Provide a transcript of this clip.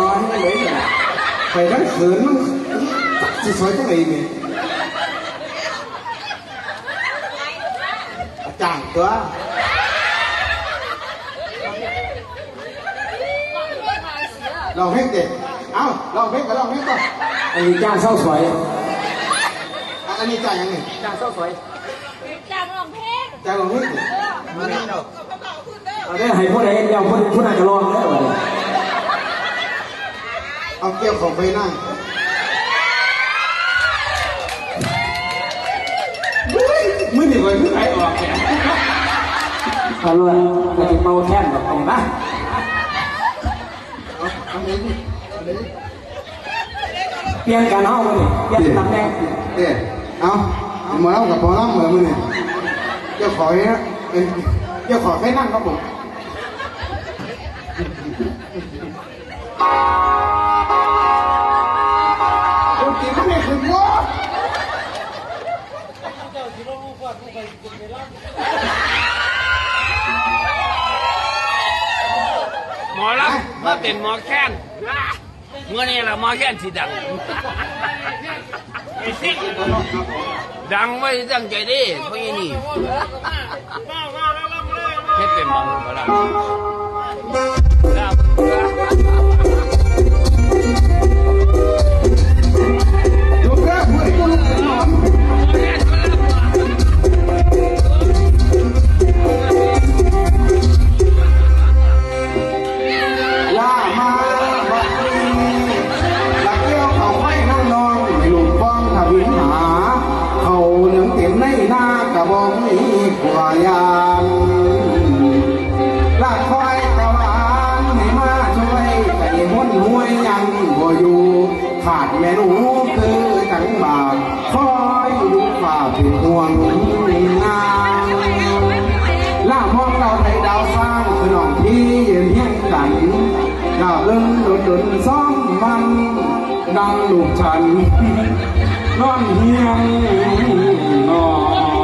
น้อยให้ไหนเนี่ยไปทั้งเขินมันสิสวยจังเลยนี่จ้างตัวลองเพลงเด็กเอ้าลองเพลงก็ลองเพลงก่อนอันนี้จ้างเศร้าสวยอันนี้จ่ายยังไงจ้างเศร้าสวยจางลองเพลงจ่ายลองเพลงดิเอาได้ให้ผู้ใดเดียวผู้ผู้นั้นก็รองแล้วบัดนี้เอาเกี่ยวของไปนั่งมือหนีไปมือไหนออกเนี่ยเอาเลยก็จะเมาแค้นแบบนี้นะเอาเอาเองดิเอาเลยดิเปลี่ยนกันเอาเลยเปลี่ยนตำแหน่งเอ๊ะเอาหมอเล่ากับหมอเล่าเหมือนมือเนี่ยเจ้าขอเนี่ยเป็นเจ้าขอให้นั่งครับผมคน หมอรับมาเป็นหมอแค้นเมื่อนี้ละหมอแค้นสิดังไอ้สิดังไม่ตั้งใจดิเพราะนี่เฮ็ดเป็นหมอหมอรับรับ มีกว่ายานลากคอยกระวานให้มาช่วยไก่ม้วนห้วยยังบ่อยู่ ขาดแม่นูคือจังบาทคอยดูฝ่าเป็นห่วงนางล่ามองเราในดาวสร้างคือน้องพี่เยืนเฮียงกันดาวเลิ่งโดดดนซ้อมมันดังลูกฉันนอนเฮียงนอน